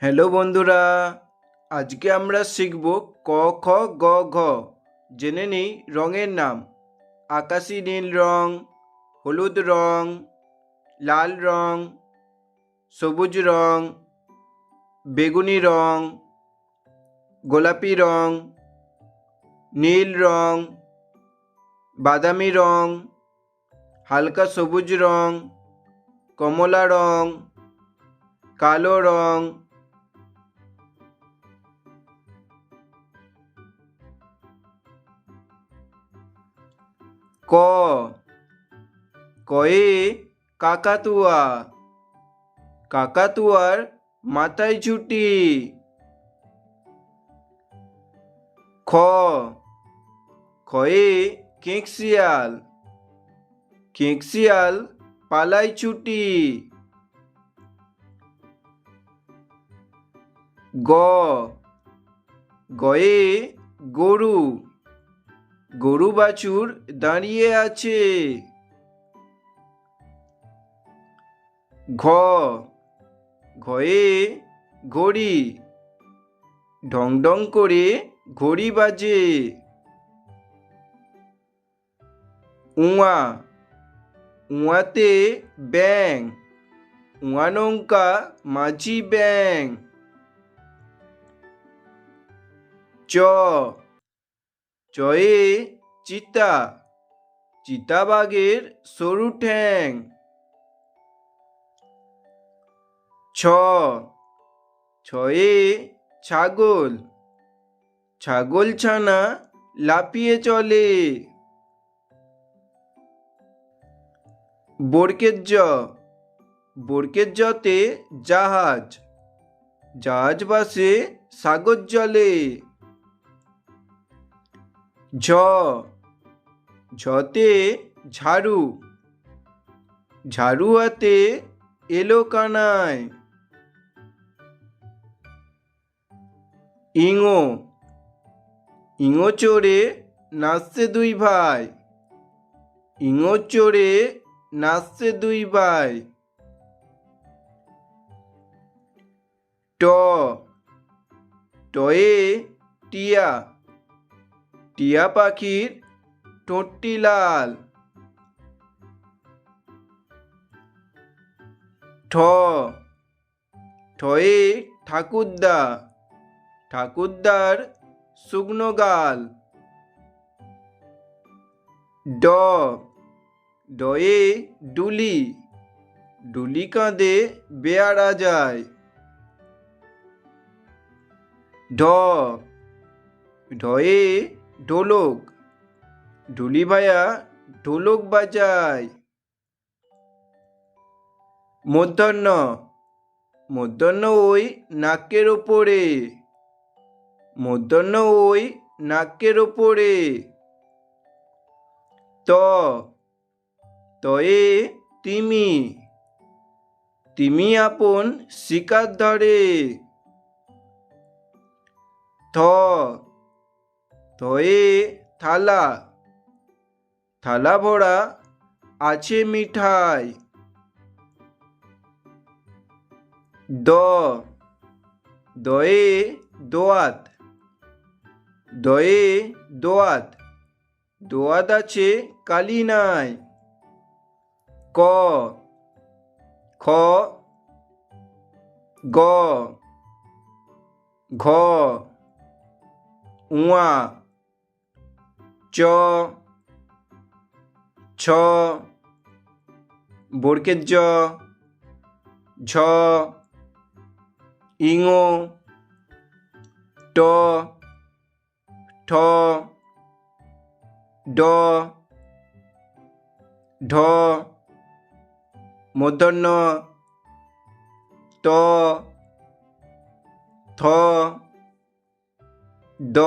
Hello বন্ধুরা, আজকে আমরা শিখব ক, খ, গ, ঘ। জেনে নিই রঙের নাম। আকাশি নীল রং, হলুদ রং, লাল রং, সবুজ রং, বেগুনি রং, গোলাপি রং, নীল রং, বাদামি রং, হালকা সবুজ রং, কমলা রং, কালো রং ক। কয়ে কাকাতুয়া। কাকাতুয়ার মাথায় ছুটি খ। খয়ে কেঁকশিয়াল। কেঁকশিয়াল পালাই ছুটি। গ। গয়ে গরু। গরু বাছুর দাঁড়িয়ে আছে। ঘ। ঘয়ে ঘড়ি। ঢং ঢং করে ঘড়ি বাজে। উয়া। উয়াতে ব্যাং উয়া নৌকা মাঝি ব্যাং চ। চয়ে চিতা, চিতাবাঘের সরু ঠ্যাং। ছ, ছয়ে ছাগল ছাগল ছানা লাফিয়ে চলে। বোরকের জ, বোরকের জতে জাহাজ জাহাজ বাসে সাগর জলে ঝ। ঝতে ঝাড়ু। ঝাড়ু হাতে এলো কানায়। ইঙো। ইঙো চড়ে নাচছে দুই ভাই। ইঙো চড়ে নাচছে দুই ভাই। ট। টয়ে টিয়া। টিয়া পাখির ঠোঁটটি লাল। ঠ। ঠয়ে ঠাকুরদা, ঠাকুরদার শুকনো গাল। ড। ডয়ে ডুলি ডুলি কাঁধে বেয়ারা যায়। ঢ। ঢয়ে ঢোলক ঢুলি ভাইয়া ঢোলক বাজায় মধ্যাহ্ন মধ্যাহ্ন ওই নাকের ওপরে মধ্যাহ্ন ওই নাকের ওপরে ত তয়ে তিমি তিমি আপন শিকার ধরে থ থয়ে থালা। থালা ভরা আছে মিঠাই। দ। দয়ে দোয়াত। দয়ে দোয়াত। দোয়াত আছে কালি নাই। ক। খ। গ। ঘ। উয়া। চ ছ বোরকের জ ঝ ইঙো ট ঠ ড ঢ মূর্ধন্য ত থ দ